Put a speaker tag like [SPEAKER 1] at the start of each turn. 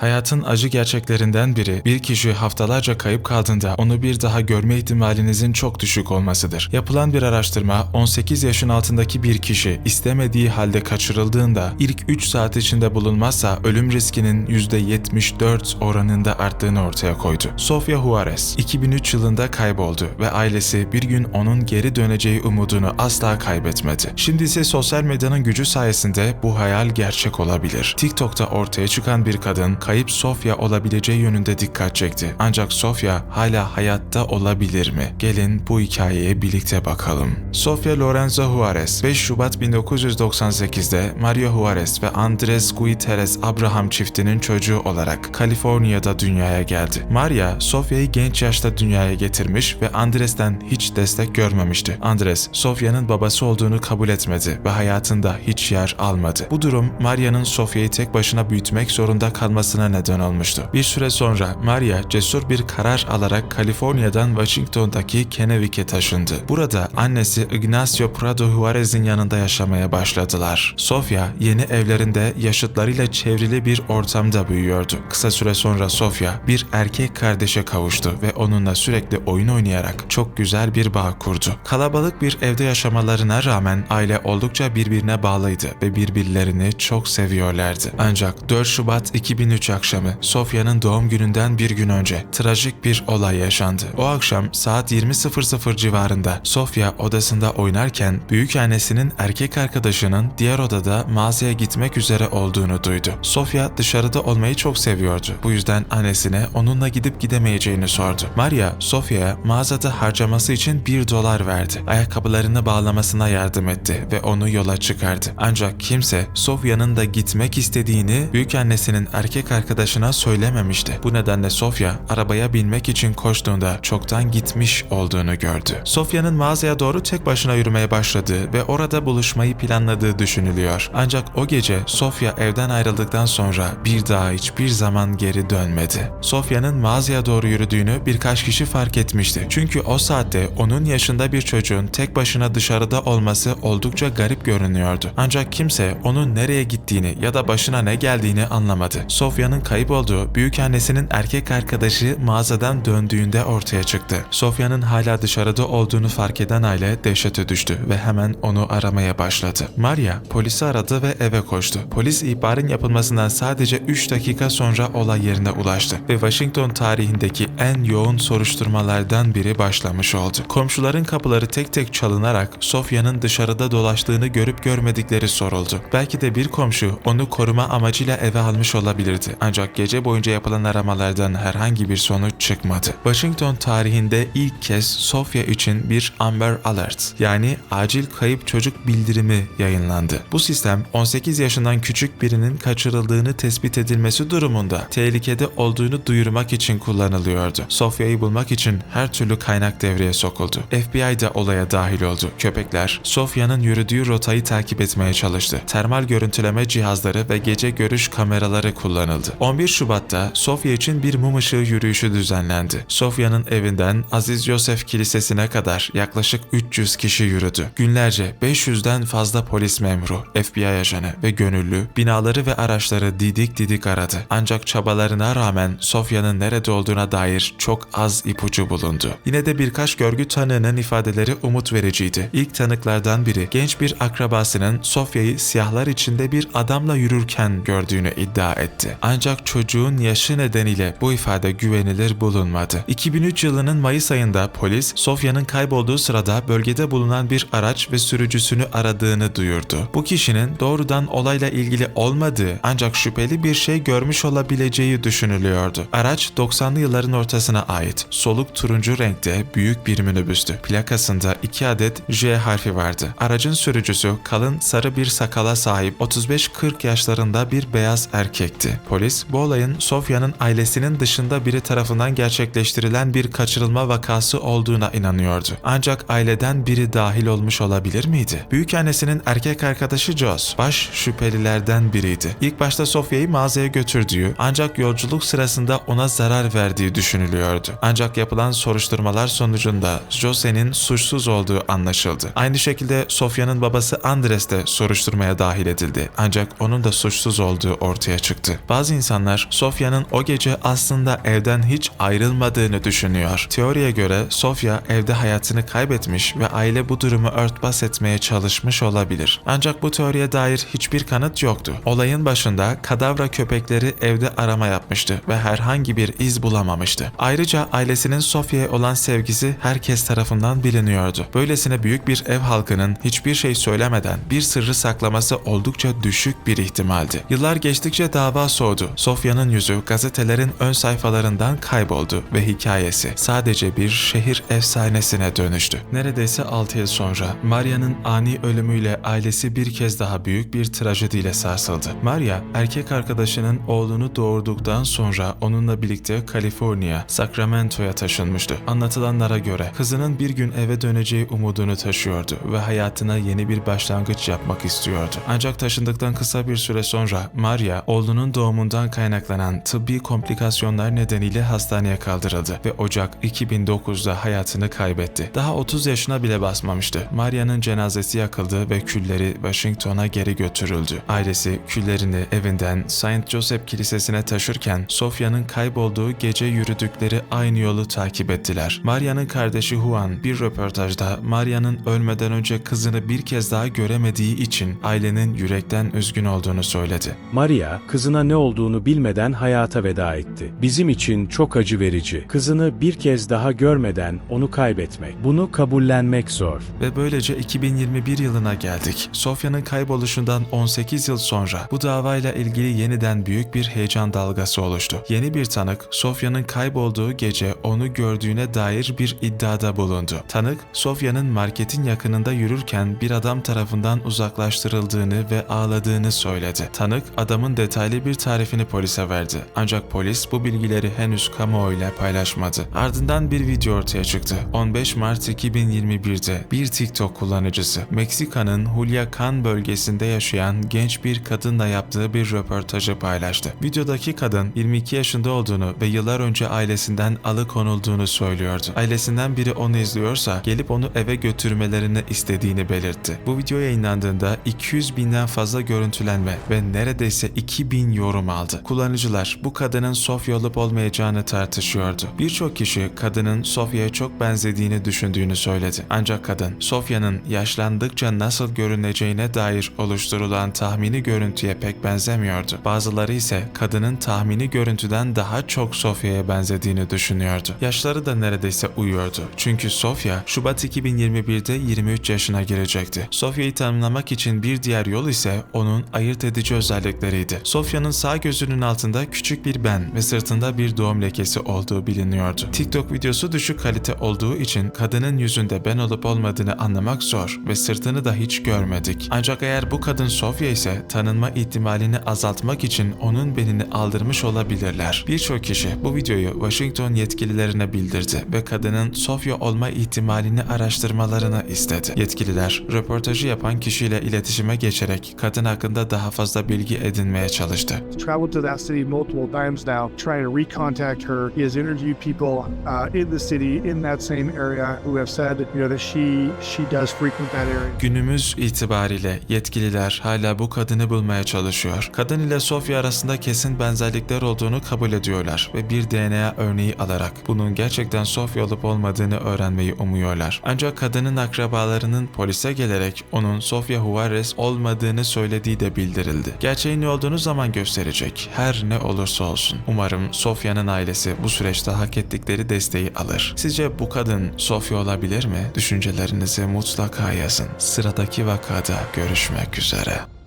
[SPEAKER 1] Hayatın acı gerçeklerinden biri bir kişi haftalarca kayıp kaldığında onu bir daha görme ihtimalinizin çok düşük olmasıdır. Yapılan bir araştırma 18 yaşın altındaki bir kişi istemediği halde kaçırıldığında ilk 3 saat içinde bulunmazsa ölüm riskinin %74 oranında arttığını ortaya koydu. Sofia Juarez 2003 yılında kayboldu ve ailesi bir gün onun geri döneceği umudunu asla kaybetmedi. Şimdi ise sosyal medyanın gücü sayesinde bu hayal gerçek olabilir. TikTok'ta ortaya çıkan bir kadın kayıp Sofia olabileceği yönünde dikkat çekti. Ancak Sofia hala hayatta olabilir mi? Gelin bu hikayeye birlikte bakalım. Sofia Lorenzo Juarez 5 Şubat 1998'de Mario Juarez ve Andres Guiteres Abraham çiftinin çocuğu olarak Kaliforniya'da dünyaya geldi. Maria, Sofia'yı genç yaşta dünyaya getirmiş ve Andres'ten hiç destek görmemişti. Andres, Sofia'nın babası olduğunu kabul etmedi ve hayatında hiç yer almadı. Bu durum Maria'nın Sofia'yı tek başına büyütmek zorunda kalmasına neden olmuştu. Bir süre sonra Maria cesur bir karar alarak Kaliforniya'dan Washington'daki Kennewick'e taşındı. Burada annesi Ignacio Prado Juarez'in yanında yaşamaya başladılar. Sofia yeni evlerinde yaşıtlarıyla çevrili bir ortamda büyüyordu. Kısa süre sonra Sofia bir erkek kardeşe kavuştu ve onunla sürekli oyun oynayarak çok güzel bir bağ kurdu. Kalabalık bir evde yaşamalarına rağmen aile oldukça birbirine bağlıydı ve birbirlerini çok seviyorlardı. Ancak 4 Şubat 2003 akşamı Sofia'nın doğum gününden bir gün önce trajik bir olay yaşandı. O akşam saat 20.00 civarında Sofia odasında oynarken büyükannesinin erkek arkadaşının diğer odada mağazaya gitmek üzere olduğunu duydu. Sofia dışarıda olmayı çok seviyordu. Bu yüzden annesine onunla gidip gidemeyeceğini sordu. Maria, Sofia'ya mağazada harcaması için 1 dolar verdi. Ayakkabılarını bağlamasına yardım etti ve onu yola çıkardı. Ancak kimse Sofia'nın da gitmek istediğini büyükannesinin erkek arkadaşına söylememişti. Bu nedenle Sofia arabaya binmek için koştuğunda çoktan gitmiş olduğunu gördü. Sofia'nın mağazaya doğru tek başına yürümeye başladığı ve orada buluşmayı planladığı düşünülüyor. Ancak o gece Sofia evden ayrıldıktan sonra bir daha hiçbir zaman geri dönmedi. Sofia'nın mağazaya doğru yürüdüğünü birkaç kişi fark etmişti. Çünkü o saatte onun yaşında bir çocuğun tek başına dışarıda olması oldukça garip görünüyordu. Ancak kimse onun nereye gittiğini ya da başına ne geldiğini anlamadı. Sofya'nın kayıp olduğu büyükannesinin erkek arkadaşı mağazadan döndüğünde ortaya çıktı. Sofya'nın hala dışarıda olduğunu fark eden aile dehşete düştü ve hemen onu aramaya başladı. Maria polisi aradı ve eve koştu. Polis ihbarın yapılmasından sadece 3 dakika sonra olay yerine ulaştı ve Washington tarihindeki en yoğun soruşturmalardan biri başlamış oldu. Komşuların kapıları tek tek çalınarak Sofya'nın dışarıda dolaştığını görüp görmedikleri soruldu. Belki de bir komşu onu koruma amacıyla eve almış olabilirdi. Ancak gece boyunca yapılan aramalardan herhangi bir sonuç çıkmadı. Washington tarihinde ilk kez Sofia için bir Amber Alert yani acil kayıp çocuk bildirimi yayınlandı. Bu sistem 18 yaşından küçük birinin kaçırıldığını tespit edilmesi durumunda tehlikede olduğunu duyurmak için kullanılıyordu. Sofia'yı bulmak için her türlü kaynak devreye sokuldu. FBI de olaya dahil oldu. Köpekler Sofia'nın yürüdüğü rotayı takip etmeye çalıştı. Termal görüntüleme cihazları ve gece görüş kameraları kullanıldı. 11 Şubat'ta Sofia için bir mum ışığı yürüyüşü düzenlendi. Sofia'nın evinden Aziz Yosef Kilisesi'ne kadar yaklaşık 300 kişi yürüdü. Günlerce 500'den fazla polis memuru, FBI ajanı ve gönüllü binaları ve araçları didik didik aradı. Ancak çabalarına rağmen Sofia'nın nerede olduğuna dair çok az ipucu bulundu. Yine de birkaç görgü tanığının ifadeleri umut vericiydi. İlk tanıklardan biri genç bir akrabasının Sofya'yı siyahlar içinde bir adamla yürürken gördüğünü iddia etti. Çocuğun yaşı nedeniyle bu ifade güvenilir bulunmadı. 2003 yılının Mayıs ayında polis Sofya'nın kaybolduğu sırada bölgede bulunan bir araç ve sürücüsünü aradığını duyurdu. Bu kişinin doğrudan olayla ilgili olmadığı ancak şüpheli bir şey görmüş olabileceği düşünülüyordu. Araç 90'lı yılların ortasına ait soluk turuncu renkte büyük bir minibüstü. Plakasında iki adet J harfi vardı. Aracın sürücüsü kalın sarı bir sakala sahip 35-40 yaşlarında bir beyaz erkekti. Polis bu olayın Sofya'nın ailesinin dışında biri tarafından gerçekleştirilen bir kaçırılma vakası olduğuna inanıyordu. Ancak aileden biri dahil olmuş olabilir miydi? Büyükannesinin erkek arkadaşı Joss baş şüphelilerden biriydi. İlk başta Sofya'yı mağazaya götürdüğü ancak yolculuk sırasında ona zarar verdiği düşünülüyordu. Ancak yapılan soruşturmalar sonucunda Jose'nin suçsuz olduğu anlaşıldı. Aynı şekilde Sofya'nın babası Andres de soruşturmaya dahil edildi. Ancak onun da suçsuz olduğu ortaya çıktı. Bazı Bazı insanlar Sofya'nın o gece aslında evden hiç ayrılmadığını düşünüyor. Teoriye göre Sofya evde hayatını kaybetmiş ve aile bu durumu örtbas etmeye çalışmış olabilir. Ancak bu teoriye dair hiçbir kanıt yoktu. Olayın başında kadavra köpekleri evde arama yapmıştı ve herhangi bir iz bulamamıştı. Ayrıca ailesinin Sofya'ya olan sevgisi herkes tarafından biliniyordu. Böylesine büyük bir ev halkının hiçbir şey söylemeden bir sırrı saklaması oldukça düşük bir ihtimaldi. Yıllar geçtikçe dava soğudu. Sofya'nın yüzü gazetelerin ön sayfalarından kayboldu ve hikayesi sadece bir şehir efsanesine dönüştü. Neredeyse 6 yıl sonra Maria'nın ani ölümüyle ailesi bir kez daha büyük bir trajediyle sarsıldı. Maria, erkek arkadaşının oğlunu doğurduktan sonra onunla birlikte Kaliforniya, Sacramento'ya taşınmıştı. Anlatılanlara göre kızının bir gün eve döneceği umudunu taşıyordu ve hayatına yeni bir başlangıç yapmak istiyordu. Ancak taşındıktan kısa bir süre sonra Maria, oğlunun doğumundan kaynaklanan tıbbi komplikasyonlar nedeniyle hastaneye kaldırıldı ve Ocak 2009'da hayatını kaybetti. Daha 30 yaşına bile basmamıştı. Maria'nın cenazesi yakıldı ve külleri Washington'a geri götürüldü. Ailesi küllerini evinden St. Joseph Kilisesi'ne taşırken Sofya'nın kaybolduğu gece yürüdükleri aynı yolu takip ettiler. Maria'nın kardeşi Juan bir röportajda Maria'nın ölmeden önce kızını bir kez daha göremediği için ailenin yürekten üzgün olduğunu söyledi.
[SPEAKER 2] Maria, kızına ne olduğunu bilmeden hayata veda etti. Bizim için çok acı verici. Kızını bir kez daha görmeden onu kaybetmek. Bunu kabullenmek zor.
[SPEAKER 1] Ve böylece 2021 yılına geldik. Sofya'nın kayboluşundan 18 yıl sonra bu davayla ilgili yeniden büyük bir heyecan dalgası oluştu. Yeni bir tanık Sofya'nın kaybolduğu gece onu gördüğüne dair bir iddiada bulundu. Tanık, Sofya'nın marketin yakınında yürürken bir adam tarafından uzaklaştırıldığını ve ağladığını söyledi. Tanık, adamın detaylı bir tarifini polise verdi. Ancak polis bu bilgileri henüz kamuoyuyla paylaşmadı. Ardından bir video ortaya çıktı. 15 Mart 2021'de bir TikTok kullanıcısı Meksika'nın Culiacan bölgesinde yaşayan genç bir kadınla yaptığı bir röportajı paylaştı. Videodaki kadın 22 yaşında olduğunu ve yıllar önce ailesinden alıkonulduğunu söylüyordu. Ailesinden biri onu izliyorsa gelip onu eve götürmelerini istediğini belirtti. Bu video yayınlandığında 200 binden fazla görüntülenme ve neredeyse 2000 yorum aldı. Kullanıcılar bu kadının Sofya olup olmayacağını tartışıyordu. Birçok kişi kadının Sofya'ya çok benzediğini düşündüğünü söyledi. Ancak kadın Sofya'nın yaşlandıkça nasıl görüneceğine dair oluşturulan tahmini görüntüye pek benzemiyordu. Bazıları ise kadının tahmini görüntüden daha çok Sofya'ya benzediğini düşünüyordu. Yaşları da neredeyse uyuyordu. Çünkü Sofya Şubat 2021'de 23 yaşına girecekti. Sofya'yı tanımlamak için bir diğer yol ise onun ayırt edici özellikleriydi. Sofya'nın sağ gözünün altında küçük bir ben ve sırtında bir doğum lekesi olduğu biliniyordu. TikTok videosu düşük kalite olduğu için kadının yüzünde ben olup olmadığını anlamak zor ve sırtını da hiç görmedik. Ancak eğer bu kadın Sofya ise tanınma ihtimalini azaltmak için onun benini aldırmış olabilirler. Birçok kişi bu videoyu Washington yetkililerine bildirdi ve kadının Sofya olma ihtimalini araştırmalarını istedi. Yetkililer röportajı yapan kişiyle iletişime geçerek kadın hakkında daha fazla bilgi edinmeye çalıştı.
[SPEAKER 3] Traveled to that city multiple times now, trying to recontact her. He has interviewed people uh, in the city in that same area who have said, you know, that she she does frequent that area.
[SPEAKER 1] Günümüz itibariyle yetkililer hala bu kadını bulmaya çalışıyor. Kadın ile Sofya arasında kesin benzerlikler olduğunu kabul ediyorlar ve bir DNA örneği alarak bunun gerçekten Sofya olup olmadığını öğrenmeyi umuyorlar. Ancak kadının akrabalarının polise gelerek onun Sofya Juarez olmadığını söylediği de bildirildi. Gerçeğin ne olduğunu zaman gösterecek. Her ne olursa olsun. Umarım Sofya'nın ailesi bu süreçte hak ettikleri desteği alır. Sizce bu kadın Sofya olabilir mi? Düşüncelerinizi mutlaka yazın. Sıradaki vakada görüşmek üzere.